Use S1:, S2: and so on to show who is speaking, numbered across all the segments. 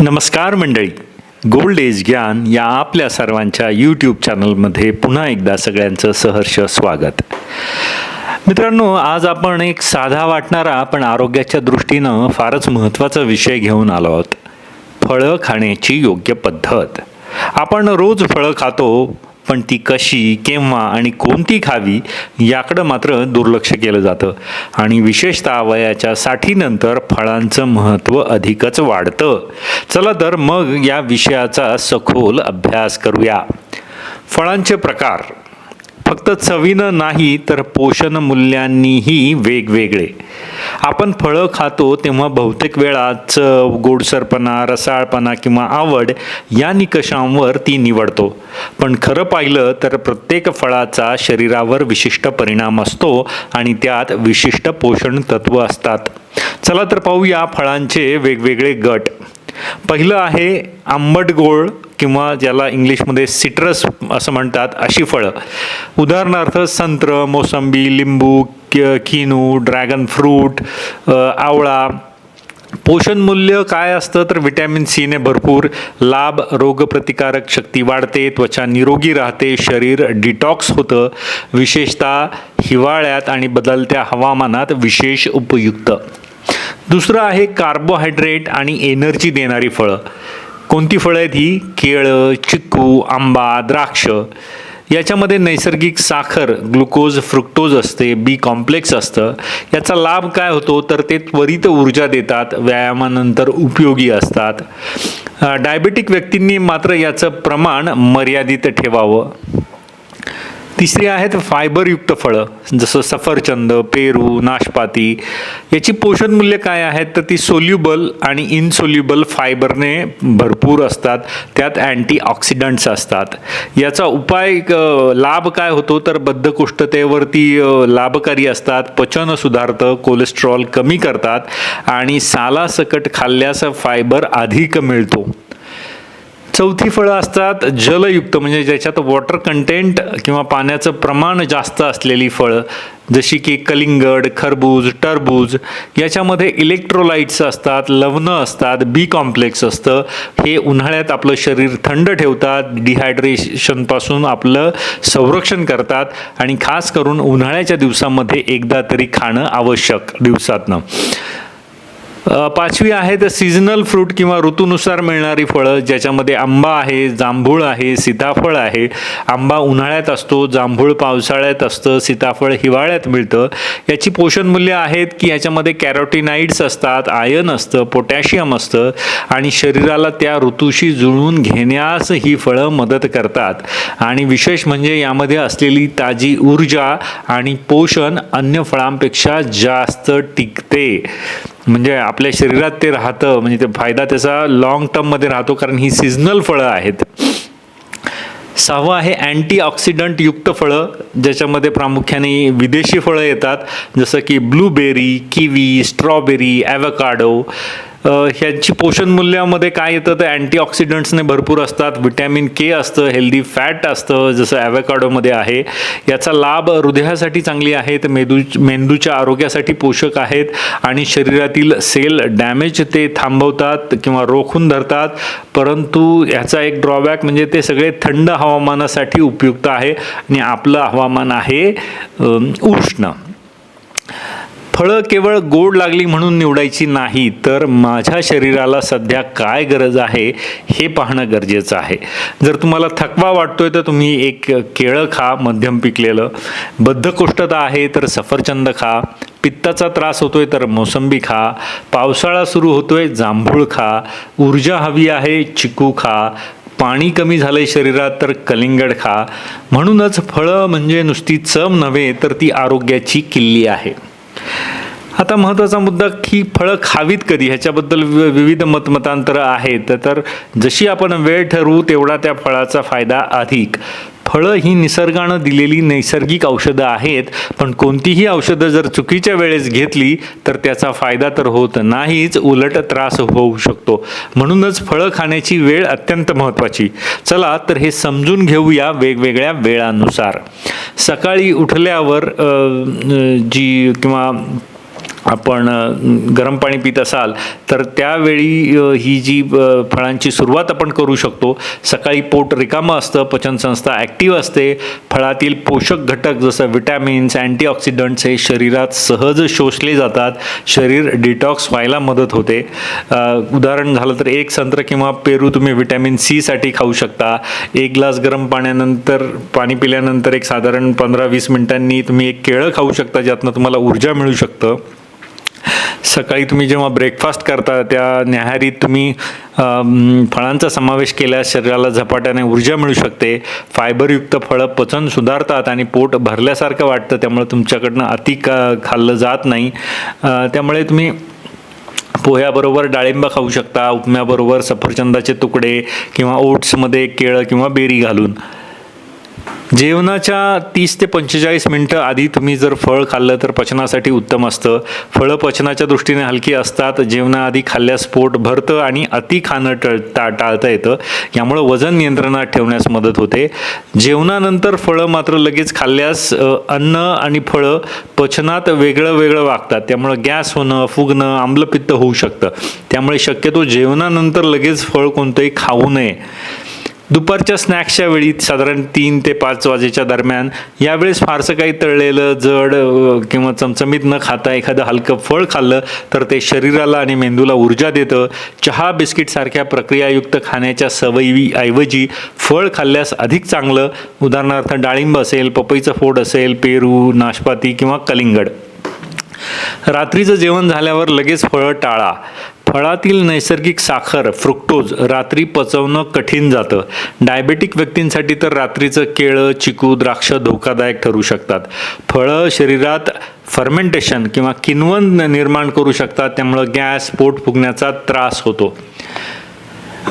S1: नमस्कार मंडळी. Gold age ज्ञान या आपल्या सर्वांच्या यूट्यूब चॅनलमध्ये पुन्हा एकदा सगळ्यांचं सहर्ष स्वागत. मित्रांनो आज आपण एक साधा वाटणारा पण आरोग्याच्या दृष्टीनं फारच महत्त्वाचा विषय घेऊन आलो आहोत. फळं खाण्याची योग्य पद्धत. आपण रोज फळं खातो पण ती कशी केव्हा आणि कोणती खावी याकडं मात्र दुर्लक्ष केलं जातं. आणि विशेषतः वयाच्या साठीनंतर फळांचं महत्त्व अधिकच वाढतं. चला तर मग या विषयाचा सखोल अभ्यास करूया. फळांचे प्रकार. फक्त चवीनं नाही तर पोषण मूल्यांनीही वेगवेगळे. आपण फळं खातो तेव्हा बहुतेक वेळा चव गोडसरपणा रसाळपणा किंवा आवड या निकषांवर ती निवडतो. पण खरं पाहिलं तर प्रत्येक फळाचा शरीरावर विशिष्ट परिणाम असतो आणि त्यात विशिष्ट पोषण तत्व असतात. चला तर पाहूया फळांचे वेगवेगळे गट. पहिलं आहे आंबट गोड किंवा ज्याला इंग्लिशमध्ये सिट्रस असं म्हणतात अशी फळं. उदाहरणार्थ संत्र मोसंबी लिंबू क किनू ड्रॅगन फ्रूट आवळा. पोषण मूल्य काय असतं? तर विटॅमिन सीने भरपूर. लाभ रोगप्रतिकारक शक्ती वाढते त्वचा निरोगी राहते शरीर डिटॉक्स होतं. विशेषतः हिवाळ्यात आणि बदलत्या हवामानात विशेष उपयुक्त. दुसरं आहे कार्बोहायड्रेट आणि एनर्जी देणारी फळं. कोणती फळं आहेत ही? केळं चिक्कू आंबा द्राक्ष. याच्यामध्ये नैसर्गिक साखर ग्लुकोज फ्रुक्टोज असते बी कॉम्प्लेक्स असतं. याचा लाभ काय होतो? तर ते त्वरित ऊर्जा देतात व्यायामानंतर उपयोगी असतात. डायबेटिक व्यक्तींनी मात्र याचं प्रमाण मर्यादित ठेवावं. तिसरी आहेत फायबरयुक्त फळं जसं सफरचंद पेरू नाशपाती. याची पोषण मूल्य काय आहेत? तर ती सोल्युबल आणि इनसोल्युबल फायबरने भरपूर असतात. त्यात अँटीऑक्सिडंट्स असतात. याचा उपाय लाभ काय होतो? तर बद्धकोष्ठतेवरती लाभकारी असतात पचन सुधारतं कोलेस्ट्रॉल कमी करतात आणि सालासकट खाल्ल्यास फायबर अधिक मिळतो. चौथी फळं असतात जलयुक्त म्हणजे ज्याच्यात वॉटर कंटेंट किंवा पाण्याचं प्रमाण जास्त असलेली फळं जशी की कलिंगड खरबूज टरबूज याच्यामध्ये इलेक्ट्रोलाइट्स असतात लवणं असतात बी कॉम्प्लेक्स असतं. हे उन्हाळ्यात आपलं शरीर थंड ठेवतात डिहायड्रेशनपासून आपलं संरक्षण करतात आणि खास करून उन्हाळ्याच्या दिवसामध्ये एकदा तरी खाणं आवश्यक दिवसातनं. पाचवी आहे तर सीझनल फ्रूट किंवा ऋतूनुसार मिळणारी फळं ज्याच्यामध्ये आंबा आहे जांभूळ आहे सीताफळ आहे. आंबा उन्हाळ्यात असतो जांभूळ पावसाळ्यात असतं सीताफळ हिवाळ्यात मिळतं. याची पोषण मूल्य आहेत की याच्यामध्ये कॅरोटिनाइड्स असतात आयन असतं पोटॅशियम असतं आणि शरीराला त्या ऋतूशी जुळवून घेण्यास ही फळं मदत करतात. आणि विशेष म्हणजे यामध्ये असलेली ताजी ऊर्जा आणि पोषण अन्य फळांपेक्षा जास्त टिकते. म्हणजे आपल्या शरीरात ते राहतं म्हणजे ते फायदा त्याचा लॉंग टर्ममध्ये राहतो कारण ही सिजनल फळं आहेत. सहावं आहे अँटीऑक्सिडंटयुक्त युक्त फळं ज्याच्यामध्ये प्रामुख्याने विदेशी फळं येतात जसं की ब्लूबेरी किवी स्ट्रॉबेरी ॲवकाडो ह्याची पोषण मूल्यामध्ये काय येतं? तर अँटीऑक्सिडंट्सने भरपूर असतात. विटॅमिन के असतं हेल्दी फॅट असतं जसं ॲवॅकाडोमध्ये आहे. याचा लाभ हृदयासाठी चांगली आहेत मेंदू मेंदूच्या आरोग्यासाठी पोषक आहेत आणि शरीरातील सेल डॅमेज ते थांबवतात किंवा रोखून धरतात. परंतु ह्याचा एक ड्रॉबॅक म्हणजे ते सगळे थंड हवामानासाठी उपयुक्त आहे आणि आपलं हवामान आहे उष्ण. फळं केवळ गोड लागली म्हणून निवडायची नाही तर माझ्या शरीराला सध्या काय गरज आहे हे पाहणं गरजेचं आहे. जर तुम्हाला थकवा वाटतोय तर तुम्ही एक केळं खा मध्यम पिकलेलं. बद्धकोष्ठता आहे तर सफरचंद खा. पित्ताचा त्रास होतोय तर मोसंबी खा. पावसाळा सुरू होतोय जांभूळ खा. ऊर्जा हवी आहे चिकू खा. पाणी कमी झालंय शरीरात तर कलिंगड खा. म्हणूनच फळं म्हणजे नुसती चम नव्हे तर ती आरोग्याची किल्ली आहे. आता महत्त्वाचा मुद्दा की फळं खावीत कधी? ह्याच्याबद्दल वि- विविध मतमतांतरं आहेत. तर जशी आपण वेळ ठरवू तेवढा त्या फळाचा फायदा अधिक. फळं ही निसर्गानं दिलेली नैसर्गिक औषधं आहेत. पण कोणतीही औषधं जर चुकीच्या वेळेस घेतली तर त्याचा फायदा तर होत नाहीच. उलट त्रास होऊ शकतो. म्हणूनच फळं खाण्याची वेळ अत्यंत महत्त्वाची. चला तर हे समजून घेऊया वेगवेगळ्या वेळानुसार. सकाळी उठल्यावर जी किंवा आपण गरम पाणी पित असाल तर त्यावेळी ही जी फळांची सुरुवात आपण करू शकतो. सकाळी पोट रिकामं असतं पचनसंस्था ॲक्टिव्ह असते. फळातील पोषक घटक जसं विटॅमिन्स अँटीऑक्सिडंट्स हे शरीरात सहज शोषले जातात. शरीर डिटॉक्स व्हायला मदत होते. उदाहरण झालं तर एक संत्र किंवा पेरू तुम्ही विटॅमिन सीसाठी खाऊ शकता. एक ग्लास गरम पाण्यानंतर पाणी पिल्यानंतर एक साधारण पंधरा वीस मिनिटांनी तुम्ही एक केळं खाऊ शकता ज्यातनं तुम्हाला ऊर्जा मिळू शकतं. सकाळी तुम्ही जेव्हा ब्रेकफास्ट करता त्या न्याहारीत तुम्ही फळांचा समावेश केल्यास शरीराला झपाट्याने ऊर्जा मिळू शकते. फायबरयुक्त फळं पचन सुधारतात आणि पोट भरल्यासारखं वाटतं त्यामुळे तुमच्याकडनं अति का खाल्लं जात नाही. त्यामुळे तुम्ही पोह्याबरोबर डाळिंब खाऊ शकता उपम्याबरोबर सफरचंदाचे तुकडे किंवा ओट्समध्ये केळं किंवा बेरी घालून. जेवणाच्या तीस ते पंचेचाळीस मिनटं आधी तुम्ही जर फळ खाल्लं तर पचनासाठी उत्तम असतं. फळं पचनाच्या दृष्टीने हलकी असतात. जेवणाआधी खाल्ल्यास पोट भरतं आणि अति खाणं टळ टा टाळता येतं. यामुळं वजन नियंत्रणात ठेवण्यास मदत होते. जेवणानंतर फळं मात्र लगेच खाल्ल्यास अन्न आणि फळं पचनात वेगळं वेगळं वागतात. त्यामुळं गॅस होणं फुगणं आम्लपित्त होऊ शकतं. त्यामुळे शक्यतो जेवणानंतर लगेच फळ कोणतंही खाऊ नये. दुपारच्या स्नॅक्सच्या वेळी साधारण तीन ते पाच वाजेच्या दरम्यान यावेळेस फारसं काही तळलेलं जड किंवा चमचमीत न खाता एखादं हलकं फळ खाल्लं तर ते शरीराला आणि मेंदूला ऊर्जा देतं. चहा बिस्किटसारख्या प्रक्रियायुक्त खाण्याच्या सवयीऐवजी फळ खाल्ल्यास अधिक चांगलं. उदाहरणार्थ डाळिंब असेल पपईचं फोड असेल पेरू नाशपाती किंवा कलिंगड. रात्रीचं जेवण झाल्यावर लगेच फळं टाळा. फळातील नैसर्गिक साखर फ्रुक्टोज रात्री पचवणं कठीण जातं. डायबेटिक व्यक्तींसाठी तर रात्रीचं केळं चिकू द्राक्ष धोकादायक ठरू शकतात. फळं शरीरात फर्मेंटेशन किंवा किनवन निर्माण करू शकतात त्यामुळं गॅस पोट फुगण्याचा त्रास होतो.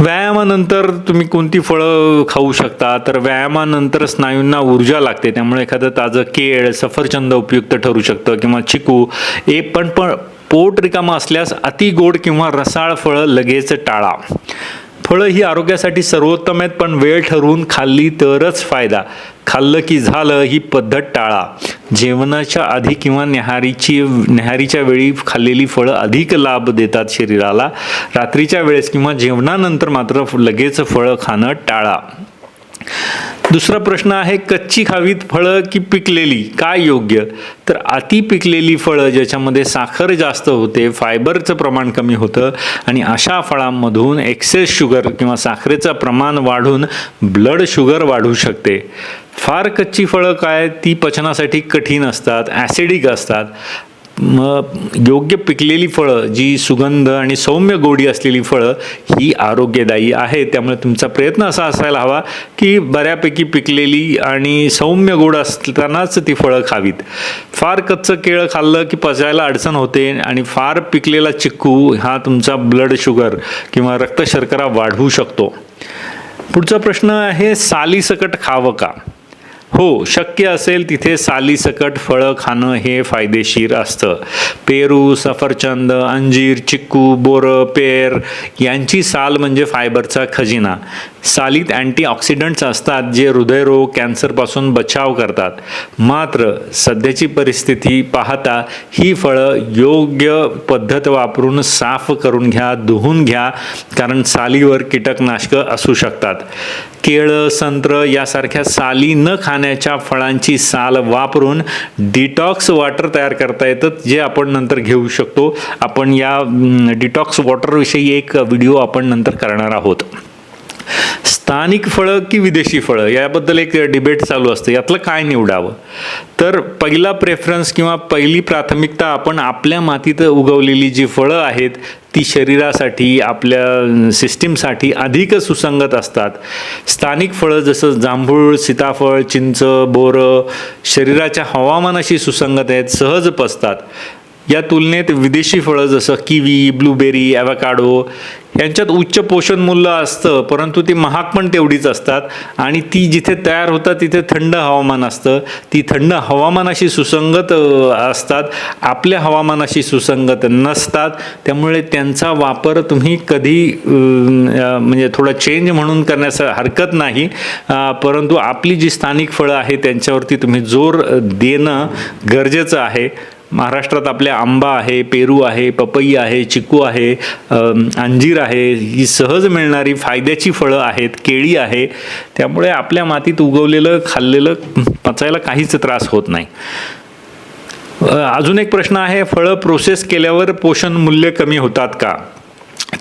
S1: व्यायामानंतर तुम्ही कोणती फळं खाऊ शकता? तर व्यायामानंतर स्नायूंना ऊर्जा लागते त्यामुळे एखादं ताजं केळ सफरचंद उपयुक्त ठरू शकतं किंवा चिकू ए पण पण पोट रिकामा असल्यास अति गोड किंवा रसाळ फळं लगेच टाळा. फळं ही आरोग्यासाठी सर्वोत्तम आहेत पण वेळ ठरवून खाल्ली तरच फायदा. खाल्लं की झालं ही पद्धत टाळा. जेवणाच्या आधी किंवा न्याहारीची न्याहारीच्या वेळी खाल्लेली फळं अधिक लाभ देतात शरीराला. रात्रीच्या वेळेस किंवा जेवणानंतर मात्र लगेच फळं खाणं टाळा. दुसरा प्रश्न आहे कच्ची खावीत फळं की पिकलेली? काय योग्य? तर अति पिकलेली फळं ज्याच्यामध्ये साखर जास्त होते फायबरचं प्रमाण कमी होतं आणि अशा फळांमधून एक्सेस शुगर किंवा साखरेचं प्रमाण वाढून ब्लड शुगर वाढू शकते. फार कच्ची फळं काय? ती पचनासाठी कठीण असतात ॲसिडिक असतात. योग्य पिकलेली फळं जी सुगंध आणि सौम्य गोडी असलेली फळं ही आरोग्यदायी आहे. त्यामुळे तुमचा प्रयत्न असा असायला हवा की बऱ्यापैकी पिकलेली आणि सौम्य गोड असतानाच ती फळं खावीत. फार कच्चं केळं खाल्लं की पचायला अडचण होते आणि फार पिकलेला चिक्कू हा तुमचा ब्लड शुगर किंवा रक्तशर्करा वाढवू शकतो. पुढचा प्रश्न आहे सालीसकट खावं का? हो शक्य असेल तिथे सालीसकट फळं खाणं हे फायदेशीर असतं. पेरू सफरचंद अंजीर चिक्कू बोरं पेर यांची साल म्हणजे फायबरचा खजिना. सालीत अँटीऑक्सिडंट्स असतात जे हृदयरोग कॅन्सरपासून बचाव करतात. मात्र सध्याची परिस्थिती पाहता ही फळं योग्य पद्धत वापरून साफ करून घ्या धुवून घ्या कारण सालीवर कीटकनाशकं असू शकतात. केळं संत्र यासारख्या साली न खाण्याच्या फळांची साल वापरून डिटॉक्स वॉटर तयार करता येतं जे आपण नंतर घेऊ शकतो. आपण या डिटॉक्स वॉटरविषयी एक व्हिडिओ आपण नंतर करणार आहोत. स्थानिक फळं की विदेशी फळं? याबद्दल एक डिबेट चालू असतं. यातलं काय निवडावं? तर पहिला प्रेफरन्स किंवा पहिली प्राथमिकता आपण आपल्या मातीत उगवलेली जी फळं आहेत ती शरीरासाठी आपल्या सिस्टीमसाठी अधिक सुसंगत असतात. स्थानिक फळं जसं जांभूळ सीताफळ चिंच बोरं शरीराच्या हवामानाशी सुसंगत आहेत सहज पसतात या तुलनेत विदेशी फळं जसं किवी ब्लूबेरी ॲव्हॅकाडो यांच्यात उच्च पोषण मूल्य असतं परंतु ती महाग पण तेवढीच असतात. आणि ती जिथे तयार होतात तिथे थंड हवामान असतं. ती थंड हवामानाशी सुसंगत असतात. आपल्या हवामानाशी सुसंगत नसतात. त्यामुळे त्यांचा वापर तुम्ही कधी म्हणजे थोडा चेंज म्हणून करण्यास हरकत नाही. परंतु आपली जी स्थानिक फळं आहे त्यांच्यावरती तुम्ही जोर देणं गरजेचं आहे. महाराष्ट्रात आपल्या आंबा आहे पेरू आहे पपई आहे चिकू आहे अंजीर आहे ही सहज मिळणारी फायद्याची फळं आहेत केळी आहे. त्यामुळे आपल्या मातीत उगवलेलं खाल्लेलं पचायला काहीच त्रास होत नाही. अजून एक प्रश्न आहे फळं प्रोसेस केल्यावर पोषण मूल्य कमी होतात का?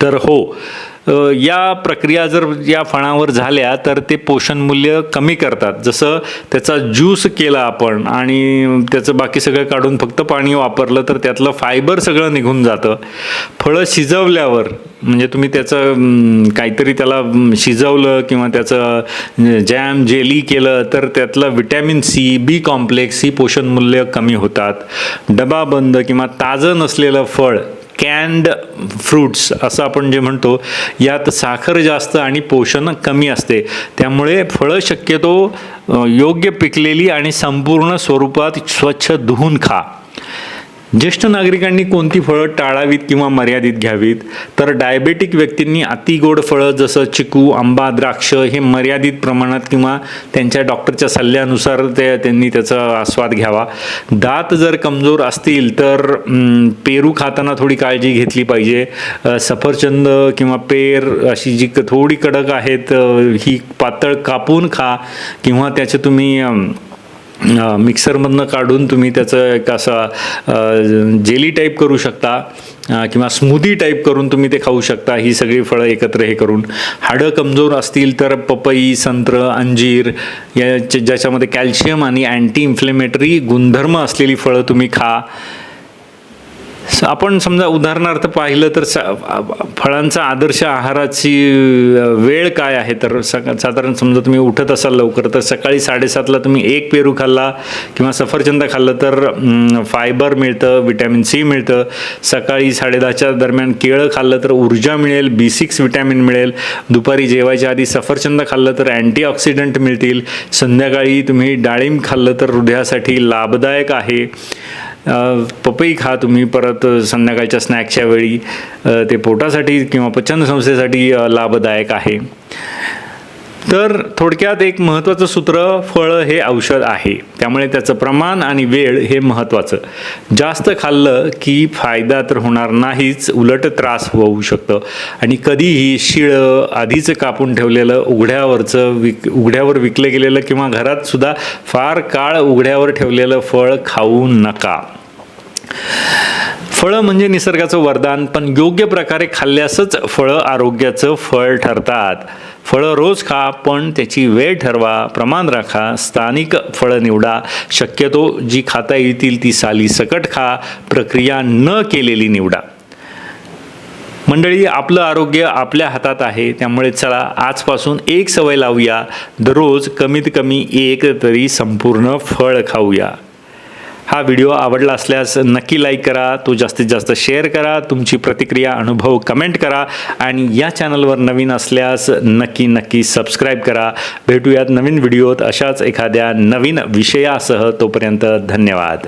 S1: तर हो या प्रक्रिया जर या फळांवर झाल्या तर ते पोषण मूल्य कमी करतात. जसं त्याचा ज्यूस केला आपण आणि त्याचं बाकी सगळं काढून फक्त पाणी वापरलं तर त्यातलं फायबर सगळं निघून जातं. फळं शिजवल्यावर म्हणजे तुम्ही त्याचं काहीतरी त्याला शिजवलं किंवा त्याचं जॅम जेली केलं तर त्यातलं विटॅमिन सी बी कॉम्प्लेक्स ही पोषण मूल्य कमी होतात. डबा बंद किंवा ताजं नसलेलं फळ कॅन्ड फ्रूट्स असं आपण जे म्हणतो यात साखर जास्त आणि पोषण कमी असते. त्यामुळे फळं शक्यतो योग्य पिकलेली आणि संपूर्ण स्वरूपात स्वच्छ धुवून खा. ज्येष्ठ नागरिकांनी कोणती फळं टाळावीत किंवा मर्यादित घ्यावीत? तर डायबेटिक व्यक्तींनी अतिगोड फळं जसं चिकू आंबा द्राक्ष हे मर्यादित प्रमाणात किंवा त्यांच्या डॉक्टरच्या सल्ल्यानुसार ते त्यांनी त्याचा आस्वाद घ्यावा. दात जर कमजोर असतील तर पेरू खाताना थोडी काळजी घेतली पाहिजे. सफरचंद किंवा पेर अशी जी क- थोडी कडक आहेत ही पातळ कापून खा किंवा त्याचे तुम्ही मिक्सरमधनं काढून तुम्ही त्याचं एक असं जेली टाईप करू शकता किंवा स्मूदी टाईप करून तुम्ही ते खाऊ शकता. ही सगळी फळं एकत्र हे करून. हाडं कमजोर असतील तर पपई संत्र अंजीर या ज्याच्यामध्ये कॅल्शियम आणि अँटी इन्फ्लेमेटरी गुणधर्म असलेली फळं तुम्ही खा. आपण समजा उदाहरणार्थ पाहिलं तर फळांचा आदर्श आहाराची वेळ काय आहे? तर सका साधारण समजा तुम्ही उठत असाल लवकर तर सकाळी साडेसातला तुम्ही एक पेरू खाल्ला किंवा सफरचंद खाल्लं तर फायबर मिळतं विटॅमिन सी मिळतं. सकाळी साडेदहाच्या दरम्यान केळं खाल्लं तर ऊर्जा मिळेल बी सिक्स विटॅमिन मिळेल. दुपारी जेवायच्या आधी सफरचंद खाल्लं तर अँटीऑक्सिडंट मिळतील. संध्याकाळी तुम्ही डाळिंब खाल्लं तर हृदयासाठी लाभदायक आहे. पपई खा तुम्ही परत संध्याकाळच्या स्नॅक्सच्या वेळी. ते पोटासाठी किंवा पचनसंस्थेसाठी संस्थेसाठी लाभदायक आहे. तर थोडक्यात एक महत्त्वाचं सूत्र फळं हे औषध आहे. त्यामुळे त्याचं प्रमाण आणि वेळ हे महत्त्वाचं. जास्त खाल्लं की फायदा तर होणार नाहीच उलट त्रास होऊ शकतं. आणि कधीही शिळं आधीच कापून ठेवलेलं उघड्यावरचं विक उघड्यावर विकलं गेलेलं किंवा घरात सुद्धा फार काळ उघड्यावर ठेवलेलं फळ खाऊ नका. फळं म्हणजे निसर्गाचं वरदान पण योग्य प्रकारे खाल्ल्यासच फळं आरोग्याचं फळ ठरतात. फळं रोज खा पण त्याची वेळ ठरवा प्रमाण राखा स्थानिक फळं निवडा. शक्यतो जी खाता येतील ती साली सकट खा प्रक्रिया न केलेली निवडा. मंडळी आपलं आरोग्य आपल्या हातात आहे त्यामुळे चला आजपासून एक सवय लावूया. दररोज कमीत कमी एक तरी संपूर्ण फळ खाऊया. हा व्हिडिओ आवडला असल्यास नक्की लाईक करा तो जास्तीत जास्त शेअर करा तुमची प्रतिक्रिया अनुभव कमेंट करा आणि या चॅनलवर नवीन असल्यास नक्की नक्की सबस्क्राईब करा. भेटूयात नवीन व्हिडिओत अशाच एखाद्या नवीन विषयासह. तोपर्यंत धन्यवाद.